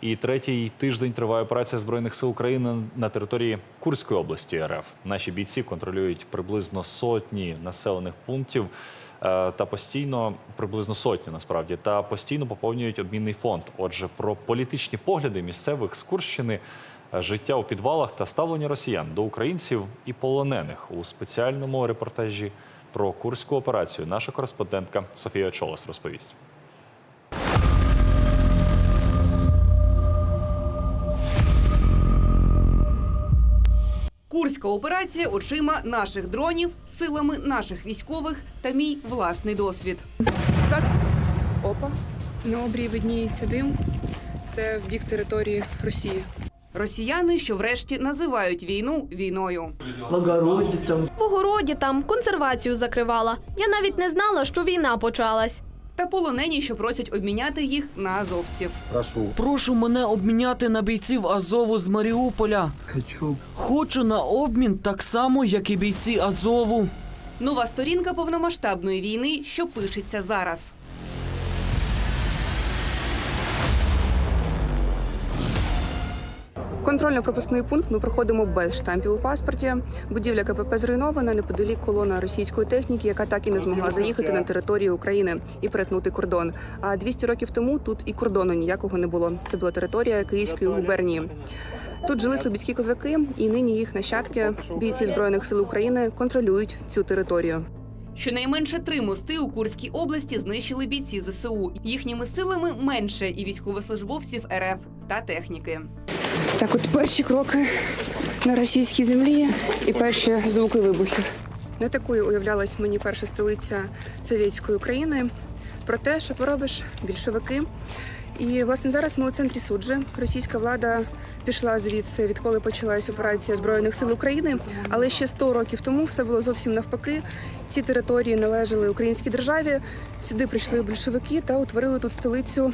І третій тиждень триває операція збройних сил України на території Курської області РФ. Наші бійці контролюють приблизно сотні населених пунктів е, та постійно приблизно сотню насправді та постійно поповнюють обмінний фонд. Отже, про політичні погляди місцевих з Курщини, е, життя у підвалах та ставлення росіян до українців і полонених у спеціальному репортажі про курську операцію. Наша кореспондентка Софія Чолос розповість. Курська операція очима наших дронів, силами наших військових та мій власний досвід. Опа. На обрії видніється дим. Це в бік території Росії. Росіяни, що врешті називають війну війною. в огороде там. В огороді там консервацію закривала. Я навіть не знала, що війна почалась. Та полонені, що просять обміняти їх на азовців. Прошу мене обміняти на бійців Азову з Маріуполя. Хочу. Хочу на обмін так само, як і бійці Азову. Нова сторінка повномасштабної війни, що пишеться зараз. Контрольно-пропускний пункт ми проходимо без штампів у паспорті. Будівля КПП зруйнована неподалік колона російської техніки, яка так і не змогла заїхати на територію України і перетнути кордон. А 200 років тому тут і кордону ніякого не було. Це була територія Київської губернії. Тут жили слобідські козаки, і нині їх нащадки, бійці збройних сил України, контролюють цю територію. Щонайменше три мости у Курській області знищили бійці ЗСУ. Їхніми силами менше і військовослужбовців РФ та техніки. Так, от перші кроки на російській землі і перші звуки вибухів. Не такою уявлялась мені перша столиця совєтської України. Про те, що поробиш більшовики. І власне зараз ми у центрі суджі. Російська влада пішла звідси, відколи почалась операція збройних сил України. Але ще 100 років тому все було зовсім навпаки. Ці території належали українській державі. Сюди прийшли більшовики та утворили тут столицю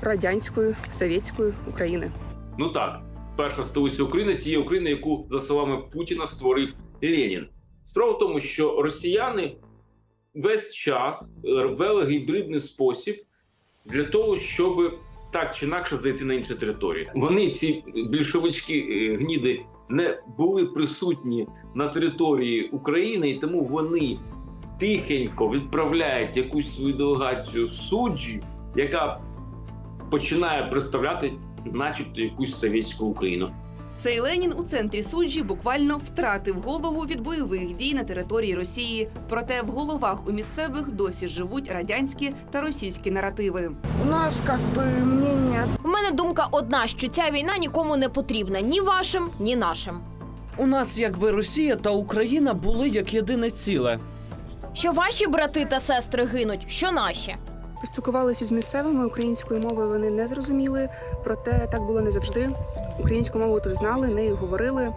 радянської совєтської України. Ну так, перша столиця України тієї України, яку за словами Путіна створив Ленін. Справа в тому, що росіяни весь час е, вели гібридний спосіб для того, щоб так чи інакше зайти на інші території. Вони, ці більшовички е, гніди, не були присутні на території України, і тому вони тихенько відправляють якусь свою делегацію суджі, яка починає представляти начебто якусь совєтську Україну. Цей Ленін у центрі суджі буквально втратив голову від бойових дій на території Росії. Проте в головах у місцевих досі живуть радянські та російські наративи. У нас как бы мнение У мене думка одна, що ця війна нікому не потрібна ні вашим, ні нашим. У нас якби Росія та Україна були як єдине ціле. Що ваші брати та сестри гинуть, що наші. Поспілкувалися з місцевими української мови вони не зрозуміли, проте так було не завжди. Українську мову тут знали, нею говорили.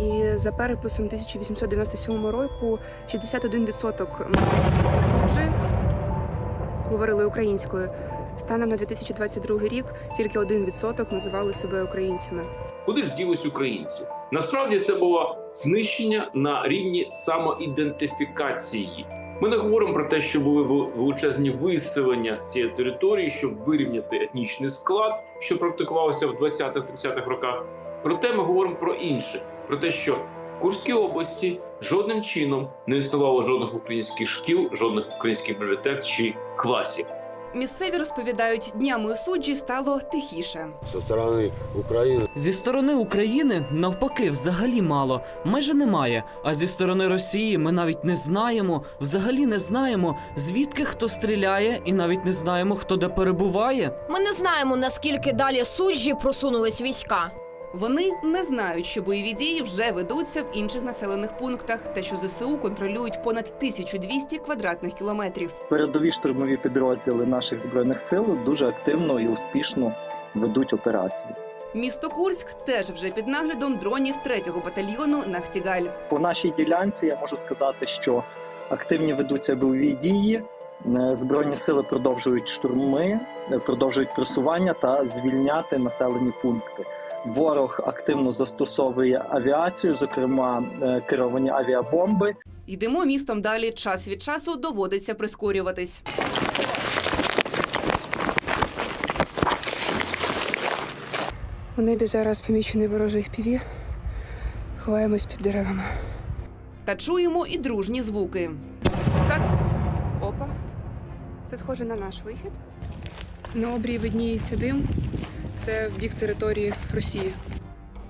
І за переписом 1897 року 61% мешканців суджі говорили українською. Станом на 2022 рік тільки 1% називали себе українцями. Куди ж ділись українці? Насправді це було знищення на рівні самоідентифікації. Ми не говоримо про те, що були вел- величезні виселення з цієї території, щоб вирівняти етнічний склад, що практикувалося в 20-30-х роках. Проте ми говоримо про інше: про те, що в Курській області жодним чином не існувало жодних українських шкіл, жодних українських бібліотек чи класів. Місцеві розповідають, днями у суджі стало тихіше. со стороны Украины Зі сторони України навпаки, взагалі мало, майже немає. А зі сторони Росії ми навіть не знаємо, взагалі не знаємо, звідки хто стріляє, і навіть не знаємо, хто де перебуває. Ми не знаємо, наскільки далі суджі просунулись війська. Вони не знають, що бойові дії вже ведуться в інших населених пунктах, та що ЗСУ контролюють понад 1200 квадратних кілометрів. Передові штурмові підрозділи наших збройних сил дуже активно і успішно ведуть операції. Місто Курськ теж вже під наглядом дронів 3-го батальйону Нахтігаль. По нашій ділянці я можу сказати, що активні ведуться бойові дії. Е, Збройні сили продовжують штурми, е, продовжують просування та звільняти населені пункти. Ворог активно застосовує авіацію, зокрема е, керовані авіабомби. Йдемо містом далі. Час від часу доводиться прискорюватись. У небі зараз помічений ворожий піві. Ховаємось під деревами. Та чуємо і дружні звуки. За... Опа. Це схоже на наш вихід. На обрії видніється дим. Це в бік території Росії.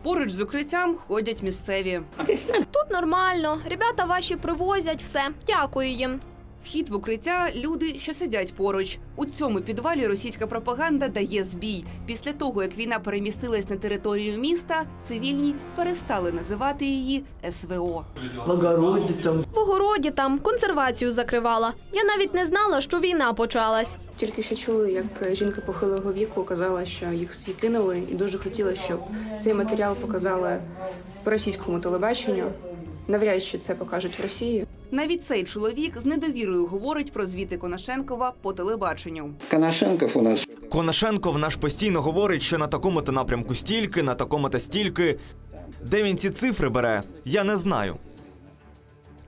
Поруч з укриттям ходять місцеві. Тут нормально. Ребята ваші привозять все. Дякую їм. Вхід в укриття люди, що сидять поруч. У цьому підвалі російська пропаганда дає збій. Після того, як війна перемістилась на територію міста, цивільні перестали називати її СВО. В огороді там консервацію закривала. Я навіть не знала, що війна почалась. Тільки що чули, як жінка похилого віку казала, що їх всі кинули, і дуже хотіла, щоб цей матеріал показали по російському телебаченню. Навряд чи це покажуть в Росії. Навіть цей чоловік з недовірою говорить про звіти Конашенкова по телебаченню. Коношенков у нас Конашенков наш постійно говорить, що на такому-то напрямку стільки, на такому-то стільки. Де він ці цифри бере, я не знаю.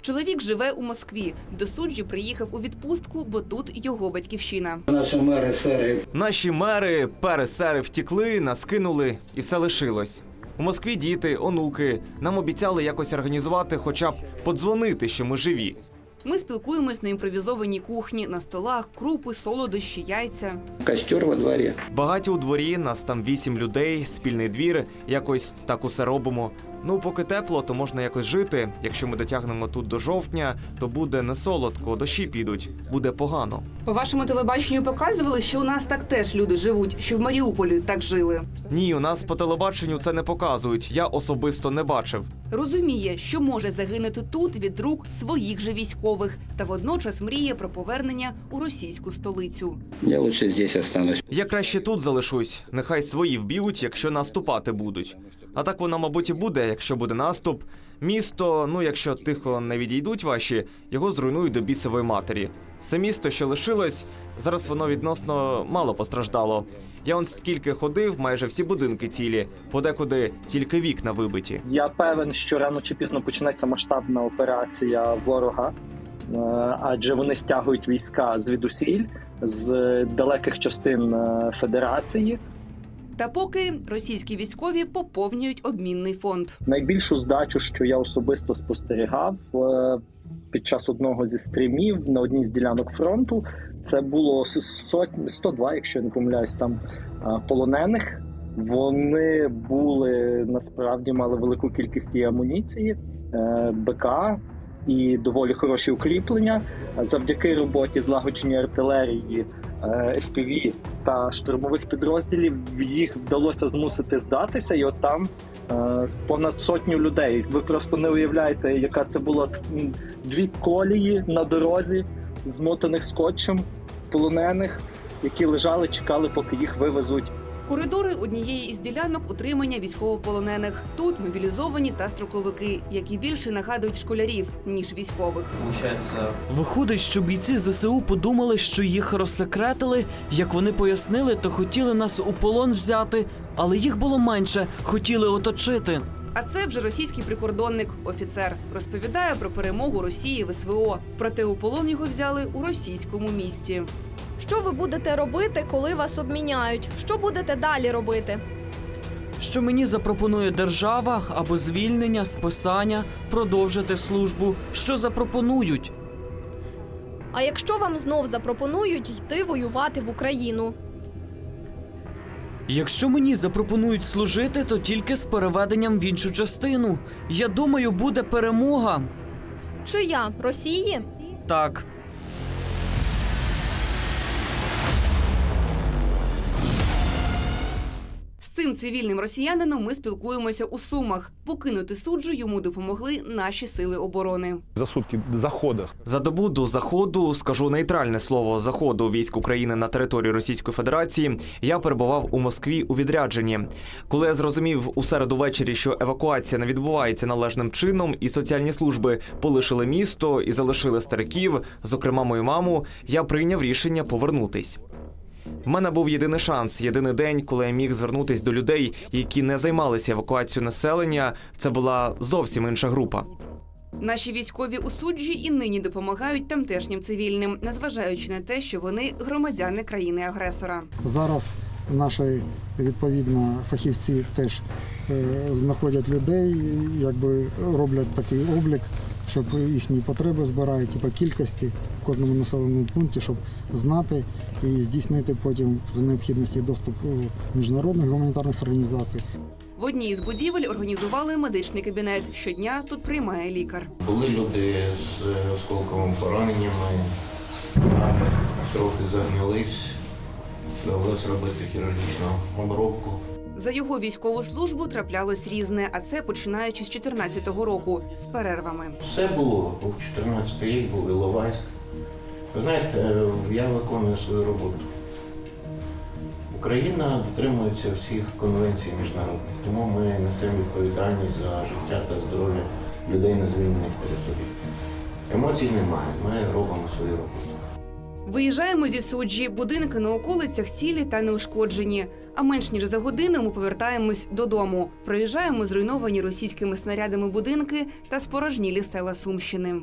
Чоловік живе у Москві. До суджі приїхав у відпустку, бо тут його батьківщина. наші мери, сери. Наші мери, пересери втікли, нас кинули, і все лишилось. У Москві діти, онуки. Нам обіцяли якось організувати, хоча б подзвонити, що ми живі. Ми спілкуємось на імпровізованій кухні, на столах, крупи, солодощі, яйця. Костер во дворі. Багаті у дворі, нас там вісім людей, спільний двір, якось так усе робимо. Ну, поки тепло, то можна якось жити. Якщо ми дотягнемо тут до жовтня, то буде не солодко, дощі підуть, буде погано. По вашому телебаченню показували, що у нас так теж люди живуть, що в Маріуполі так жили. Ні, у нас по телебаченню це не показують. Я особисто не бачив. Розуміє, що може загинути тут від рук своїх же військових, та водночас мріє про повернення у російську столицю. Я лучше здесь останусь. Я краще тут залишусь. Нехай свої вб'ють, якщо наступати будуть. А так воно, мабуть, і буде, якщо буде наступ. Місто, ну якщо тихо не відійдуть ваші, його зруйнують до бісової матері. Все місто, що лишилось, зараз воно відносно мало постраждало. Я он скільки ходив, майже всі будинки цілі, подекуди тільки вікна вибиті. Я певен, що рано чи пізно почнеться масштабна операція ворога, е, адже вони стягують війська звідусіль з далеких частин е, Федерації. Та поки російські військові поповнюють обмінний фонд. Найбільшу здачу, що я особисто спостерігав е, під час одного зі стрімів на одній з ділянок фронту, це було сотні 102, якщо я не помиляюсь, там е, полонених. Вони були насправді мали велику кількість амуніції, е, БК і доволі хороші укріплення. Завдяки роботі злагодженій артилерії, е, FPV та штурмових підрозділів їх вдалося змусити здатися, і от там е, понад сотню людей. Ви просто не уявляєте, яка це була дві колії на дорозі, змотаних скотчем, полонених, які лежали, чекали, поки їх вивезуть Коридори однієї із ділянок утримання військовополонених. Тут мобілізовані та строковики, які більше нагадують школярів ніж військових. Виходить, що бійці ЗСУ подумали, що їх розсекретили. Як вони пояснили, то хотіли нас у полон взяти, але їх було менше, хотіли оточити. А це вже російський прикордонник, офіцер, розповідає про перемогу Росії в СВО. Проте у полон його взяли у російському місті. Що ви будете робити, коли вас обміняють? Що будете далі робити? Що мені запропонує держава або звільнення, списання, продовжити службу. Що запропонують? А якщо вам знов запропонують йти воювати в Україну? Якщо мені запропонують служити, то тільки з переведенням в іншу частину. Я думаю, буде перемога. Чия Росії? Так. З цивільним росіянином ми спілкуємося у Сумах. Покинути суджу йому допомогли наші сили оборони. за сутки захода. За добу до заходу, скажу нейтральне слово заходу військ України на територію Російської Федерації. Я перебував у Москві у відрядженні. Коли я зрозумів у середу ввечері, що евакуація не відбувається належним чином, і соціальні служби полишили місто і залишили стариків, зокрема мою маму, я прийняв рішення повернутись. В мене був єдиний шанс, єдиний день, коли я міг звернутись до людей, які не займалися евакуацією населення. Це була зовсім інша група. Наші військові у суджі і нині допомагають тамтешнім цивільним, незважаючи на те, що вони громадяни країни-агресора. Зараз Наші відповідно фахівці теж е, знаходять людей, якби роблять такий облік, щоб їхні потреби збирають і по кількості в кожному населеному пункті, щоб знати і здійснити потім за необхідності доступ е, міжнародних гуманітарних організацій. В одній з будівель організували медичний кабінет. Щодня тут приймає лікар. Були люди з е, осколковими пораненнями, трохи загнились, довелося робити хірургічну обробку. За його військову службу траплялось різне, а це починаючи з 14-го року з перервами. Все було. Був 14 рік, був Іловайськ. Ви знаєте, е, я виконую свою роботу. Україна дотримується всіх конвенцій міжнародних, тому ми несемо відповідальність за життя та здоров'я людей на звільнених територіях. Емоцій немає, ми робимо свою роботу. Виїжджаємо зі суджі, будинки на околицях цілі та неушкоджені. А менш ніж за годину ми повертаємось додому. Проїжджаємо зруйновані російськими снарядами будинки та спорожнілі села Сумщини.